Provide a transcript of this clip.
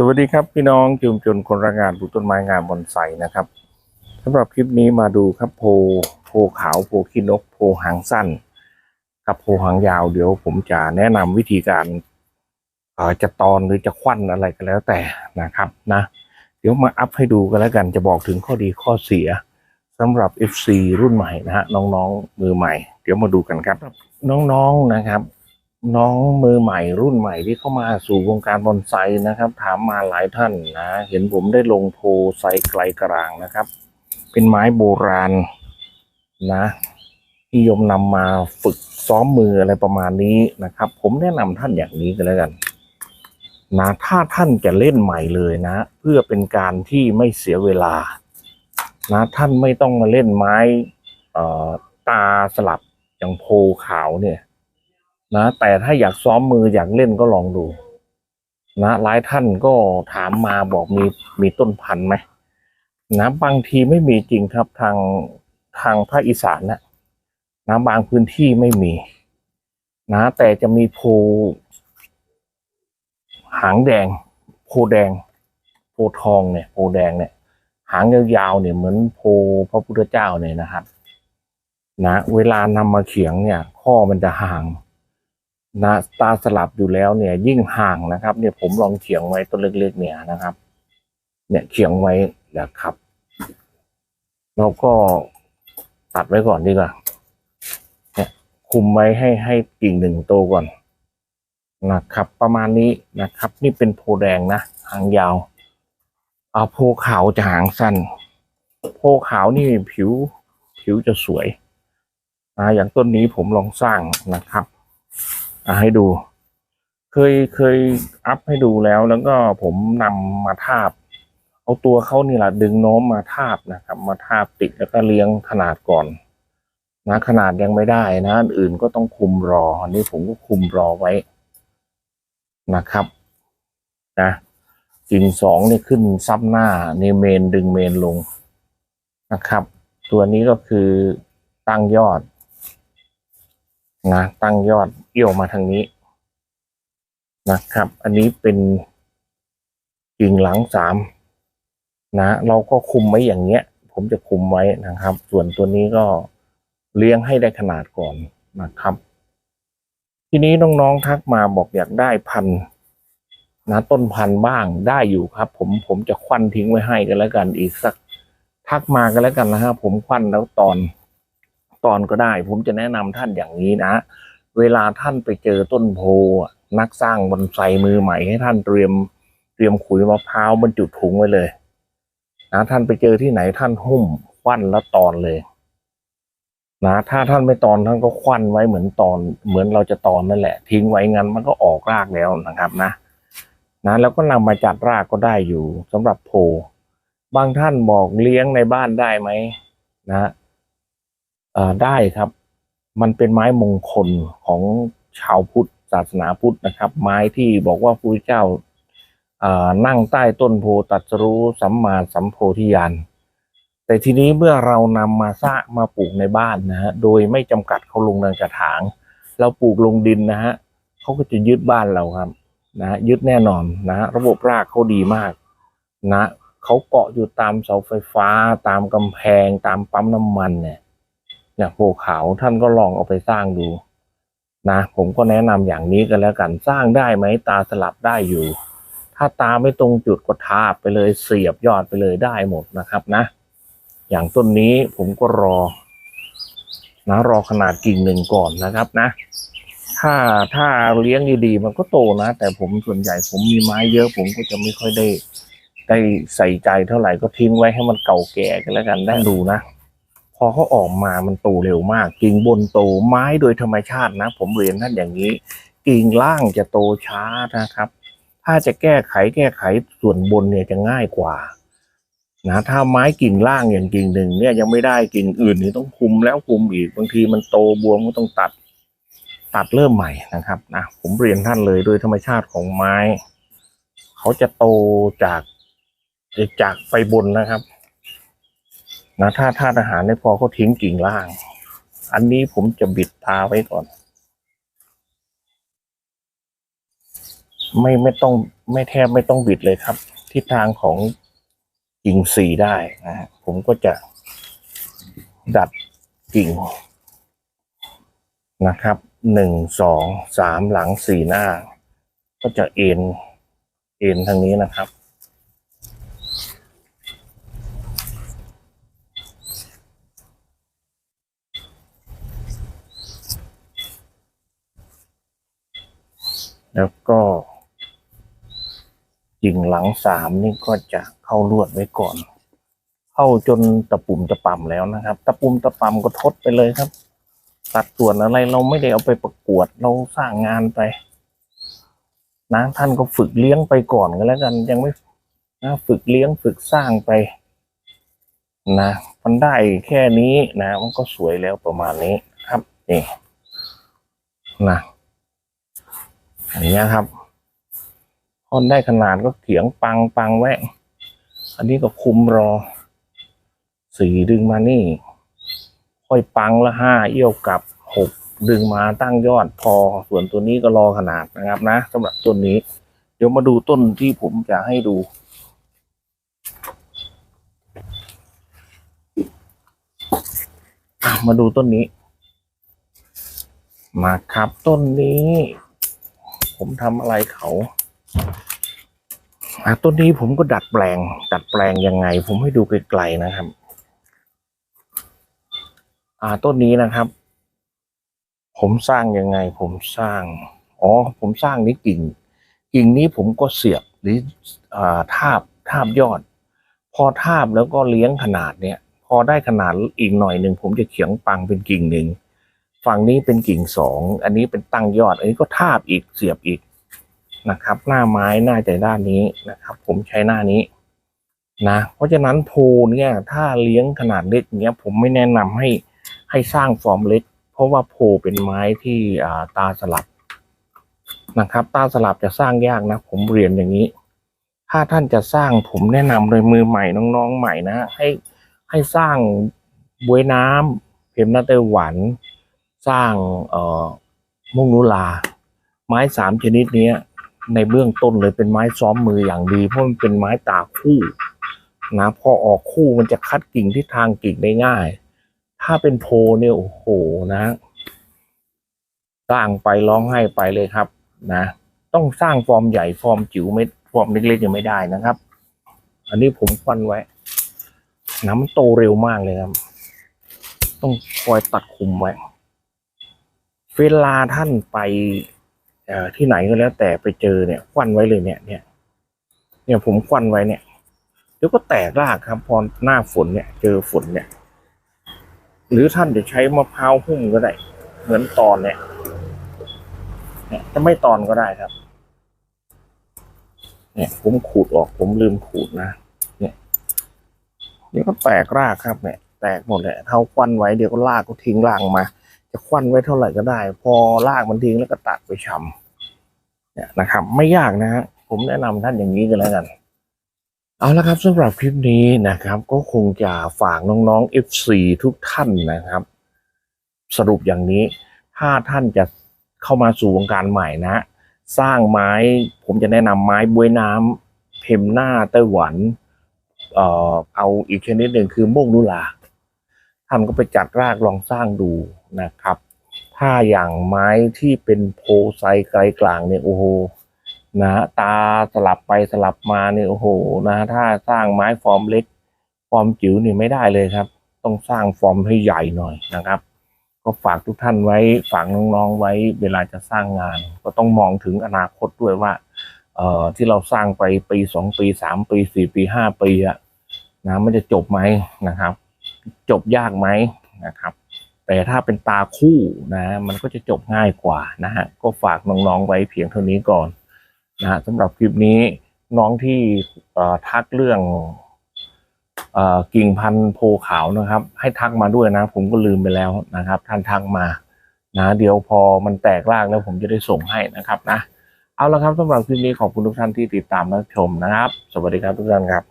สวัสดีครับพี่น้องจุมจนคนรักงานปลูกต้นไม้งานบอนไซนะครับสำหรับคลิปนี้มาดูครับโพโพขาวโพขี้นกโพหางสั้น กับโพหางยาวเดี๋ยวผมจะแนะนำวิธีการเอ่อจะตอนหรือจะควันอะไรก็แล้วแต่นะครับนะ เดี๋ยวมาอัพให้ดูกันแล้วกันจะบอกถึงข้อดีข้อเสียสำหรับ FC รุ่นใหม่นะฮะน้องๆมือใหม่ เดี๋ยวมาดูกันครับน้องๆนะครับ น้องมือใหม่รุ่นใหม่ที่เข้ามาสู่วงการบอนไซนะครับ ถามมาหลายท่านนะ เห็นผมได้ลงโพไซไกลกลางนะครับ เป็นไม้โบราณนะนิยมนำมาฝึกซ้อมมืออะไรประมาณนี้นะครับ ผมแนะนำท่านอย่างนี้กันแล้วกันนะถ้าท่านจะเล่นใหม่เลยนะ เพื่อเป็นการที่ไม่เสียเวลา นะท่านไม่ต้องมาเล่นไม้ตาสลับอย่างโพขาวเนี่ย นะแต่ถ้าอยากซ้อมมืออยากเล่นก็ลองดู นะหลายท่านก็ถามมาบอกมีมีต้นพันธุ์ไหมนะบางทีไม่มีจริงครับทางทางภาคอีสานนะนะบางพื้นที่ไม่มี นะแต่จะมีโพหางแดง โพแดง โพทองเนี่ยโพแดงเนี่ย หางยาวๆเนี่ยเหมือนโพพระพุทธเจ้าเนี่ยนะครับ นะ เวลานำมาเขียงเนี่ย ข้อมันจะห่าง นะตาสลับอยู่แล้วเนี่ย ยิ่งห่างนะครับ เนี่ยผมลองเขียงไว้ต้นเล็กๆ เนี่ยนะครับ เนี่ยเขียงไว้นะครับแล้วก็ตัดไว้ก่อนดีกว่าเนี่ยคุมไว้ให้ให้กิ่งหนึ่งโตก่อนนะครับ ประมาณนี้นะครับ นี่เป็นโพแดงนะหางยาว เอาโพขาวจะหางสั้น โพขาวนี่ผิวผิวจะสวยอ่าอย่างต้นนี้ผมลองสร้างนะครับ อะให้ดู เคยเคยอัพให้ดูแล้วแล้วก็ผมนำมาทาบ เอาตัวเขานี่แหละดึงโน้มมาทาบนะครับ มาทาบติดแล้วก็เลี้ยงขนาดก่อนนะขนาดยังไม่ได้นะอื่นก็ต้องคุมรออันนี้ผมก็คุมรอไว้นะครับนะกิ่งสองนี่ขึ้นซับหน้าเนเมนดึงเมนลงนะครับ ตัวนี้ก็คือตั้งยอด นะตั้งยอดเอี่ยวมาทางนี้นะครับ อันนี้เป็นกิ่งหลังสามนะ เราก็คุมไว้อย่างเงี้ย ผมจะคุมไว้นะครับ ส่วนตัวนี้ก็เลี้ยงให้ได้ขนาดก่อนนะครับ ทีนี้น้องๆทักมาบอกอยากได้พันนะต้นพันบ้างได้อยู่ครับ ผมผมจะควันทิ้งไว้ให้กันแล้วกันอีกสัก ทักมากันแล้วกันนะฮะผมควันแล้วตอน ตอนก็ได้ ผมจะแนะนำท่านอย่างนี้นะ เวลาท่านไปเจอต้นโพนักสร้างบอนไซมือใหม่ให้ท่านเตรียมเตรียมขุยมะพร้าวบรรจุถุงไว้เลยนะท่านไปเจอที่ไหนท่านหุ้มควันแล้วตอนเลย นะ ถ้าท่านไม่ตอนท่านก็ควันไว้เหมือนตอน เหมือนเราจะตอนนั่นแหละ ทิ้งไว้งั้นมันก็ออกรากแล้วนะครับนะนะแล้วก็นำมาจัดรากก็ได้อยู่สำหรับโพบางท่านบอกเลี้ยงในบ้านได้ไหมนะ ได้ครับ มันเป็นไม้มงคลของชาวพุทธศาสนาพุทธนะครับ ไม้ที่บอกว่าพระพุทธเจ้านั่งใต้ต้นโพธิ์ตรัสรู้สัมมาสัมโพธิญาณแต่ทีนี้เมื่อเรานำมาสร้างมาปลูกในบ้านนะฮะโดยไม่จำกัดเขาลงในกระถาง เราปลูกลงดินนะฮะเขาก็จะยึดบ้านเราครับนะฮะยึดแน่นอนนะฮะระบบรากเขาดีมากนะเขาเกาะอยู่ตามเสาไฟฟ้า ตามกำแพง ตามปั๊มน้ำมันเนี่ย อย่างโพขาวท่านก็ลองเอาไปสร้างดู นะ ผมก็แนะนำอย่างนี้กันแล้วกันสร้างได้ไหมตาสลับได้อยู่ ถ้าตาไม่ตรงจุดก็ทาบไปเลยเสียบยอดไปเลยได้หมดนะครับนะ อย่างต้นนี้ผมก็รอ นะรอขนาดกิ่งหนึ่งก่อนนะครับนะ ถ้าถ้าเลี้ยงดีๆมันก็โตนะ แต่ผมส่วนใหญ่ผมมีไม้เยอะผมก็จะไม่ค่อยได้ได้ใส่ใจเท่าไหร่ก็ทิ้งไว้ให้มันเก่าแก่กันแล้วกันได้ดูนะ พอเขาออกมามันโตเร็วมากกิ่งบนโตไม้โดยธรรมชาตินะ ผมเรียนท่านอย่างนี้ กิ่งล่างจะโตช้านะครับ ถ้าจะแก้ไขแก้ไขส่วนบนเนี่ยจะง่ายกว่านะถ้าไม้กิ่งล่างอย่างกิ่งหนึ่งเนี่ยยังไม่ได้กิ่งอื่นนี่ต้องคุมแล้วคุมอีกบางทีมันโตบวมก็ต้องตัด ตัดเริ่มใหม่นะครับนะผมเรียนท่านเลยโดยธรรมชาติของไม้ เขาจะโตจากจากไฟบนนะครับ นะถ้าธาตุอาหารไม่พอก็ทิ้งกิ่งล่าง อันนี้ผมจะบิดตาไว้ก่อน ไม่ไม่ต้องไม่แทบไม่ต้องบิดเลยครับ ทิศทางของกิ่งสีได้นะฮะผมก็จะดัดกิ่งนะครับหนึ่งสองสามหลังสี่หน้า ก็จะเอ็นเอ็นทางนี้นะครับ แล้วก็กิ่งหลังสามนี่ก็จะเข้าลวดไว้ก่อน เข้าจนตะปุ่มตะป่ำแล้วนะครับ ตะปุ่มตะป่ำก็ทดไปเลยครับ ตัดส่วนอะไรเราไม่ได้เอาไปประกวดเราสร้างงานไปนะท่านก็ฝึกเลี้ยงไปก่อนก็แล้วกันยังไม่นะฝึกเลี้ยงฝึกสร้างไปนะมันได้แค่นี้นะ มันก็สวยแล้วประมาณนี้ครับนี่นะ อย่างนี้ครับพอได้ขนาดก็เขียงปังปังแวะอันนี้ก็คุมรอ สี่ดึงมานี่ ค่อยปังละห้าเอี้ยวกลับหกดึงมาตั้งยอดพอ ส่วนตัวนี้ก็รอขนาดนะครับนะสำหรับต้นนี้ เดี๋ยวมาดูต้นที่ผมจะให้ดูมาดูต้นนี้ มาครับต้นนี้ ผมทำอะไรเขาต้นนี้ผมก็ดัดแปลง ดัดแปลงยังไง ผมให้ดูไกลๆนะครับ อ่าต้นนี้นะครับ ผมสร้างยังไง ผมสร้าง อ๋อ ผมสร้างนี้กิ่ง กิ่งนี้ผมก็เสียบหรืออ่าทาบทาบยอด พอทาบแล้วก็เลี้ยงขนาดเนี้ยพอได้ขนาดอีกหน่อยหนึ่งผมจะเขียงปังเป็นกิ่งหนึ่ง ฝั่งนี้เป็นกิ่งสอง อันนี้เป็นตั้งยอด อันนี้ก็ทาบอีกเสียบอีกนะครับ หน้าไม้หน้าใจด้านนี้นะครับ ผมใช้หน้านี้นะ เพราะฉะนั้นโพเนี่ยถ้าเลี้ยงขนาดเล็กเนี้ยผมไม่แนะนำให้ให้สร้างฟอร์มเล็ก เพราะว่าโพเป็นไม้ที่อ่าตาสลับนะครับ ตาสลับจะสร้างยากนะ ผมเรียนอย่างนี้ ถ้าท่านจะสร้างผมแนะนำเลยมือใหม่น้องๆใหม่นะ ให้ให้สร้างบวยน้ำเพ็มน้าไต้หวัน สร้างเอ่อมุงนุลา ไม้สามชนิดนี้ในเบื้องต้นเลยเป็นไม้ซ้อมมืออย่างดี เพราะมันเป็นไม้ตาคู่นะพอออกคู่มันจะคัดกิ่งที่ทางกิ่งได้ง่าย ถ้าเป็นโพเนี่ยโอ้โหนะสร้างไปร้องไห้ไปเลยครับ นะ ต้องสร้างฟอร์มใหญ่ฟอร์มจิ๋วไม่ฟอร์มเล็กๆยังไม่ได้นะครับ อันนี้ผมฟันไว้น้ำโตเร็วมากเลยครับ ต้องคอยตัดคุมไว้ เวลาท่านไปที่ไหนก็แล้วแต่ไปเจอเนี่ยควันไว้เลยเนี่ย เนี่ย เนี่ยผมควันไว้เนี่ยเดี๋ยวก็แตกรากครับพอหน้าฝนเนี่ย เจอฝนเนี่ย หรือท่านจะใช้มะพร้าวหุ้มก็ได้ เหมือนตอนเนี่ยเนี่ยจะไม่ตอนก็ได้ครับ เนี่ยผมขูดออกผมลืมขูดนะเนี่ยเดี๋ยวก็แตกรากครับเนี่ย แตกหมดเลยเท่าควันไว้เดี๋ยวก็ลากก็ทิ้งรากมา จะควันไว้เท่าไหร่ก็ได้ พอลากมันทิ้งแล้วก็ตัดไปชำเนี่ยนะครับ ไม่ยากนะฮะผมแนะนำท่านอย่างนี้กันแล้วกัน เอาละครับสำหรับคลิปนี้นะครับ ก็คงจะฝากน้องๆ F4 ทุกท่านนะครับ สรุปอย่างนี้ ถ้าท่านจะเข้ามาสู่วงการใหม่นะ สร้างไม้ ผมจะแนะนำไม้บวยน้ำเพมหน้าไต้หวัน เอ่อเอาอีกชนิดหนึ่งคือโมกนุลา ท่านก็ไปจัดรากลองสร้างดูนะครับ ถ้าอย่างไม้ที่เป็นโพไซไกลกลางเนี่ยโอ้โหนะตาสลับไปสลับมาเนี่ยโอ้โหนะถ้าสร้างไม้ฟอร์มเล็ก ฟอร์มจิ๋วนี่ไม่ได้เลยครับ ต้องสร้างฟอร์มให้ใหญ่หน่อยนะครับ ก็ฝากทุกท่านไว้ฝากน้องๆไว้เวลาจะสร้างงาน ก็ต้องมองถึงอนาคตด้วยว่าเอ่อที่เราสร้างไปปีสองปีสามปีสี่ปีห้าปีอะนะมันจะจบไหมนะครับ จบยากไหมนะครับ แต่ถ้าเป็นตาคู่นะมันก็จะจบง่ายกว่านะฮะก็ฝากน้องๆไว้เพียงเท่านี้ก่อนนะฮะสำหรับคลิปนี้น้องที่ทักเรื่องกิ่งพันธุ์โพขาวนะครับ ให้ทักมาด้วยนะ ผมก็ลืมไปแล้วนะครับ ท่านทักมานะเดี๋ยวพอมันแตกรากแล้วผมจะได้ส่งให้นะครับนะเอาละครับสำหรับคลิปนี้ขอบคุณทุกท่านที่ติดตามรับชมนะครับ สวัสดีครับทุกท่านครับ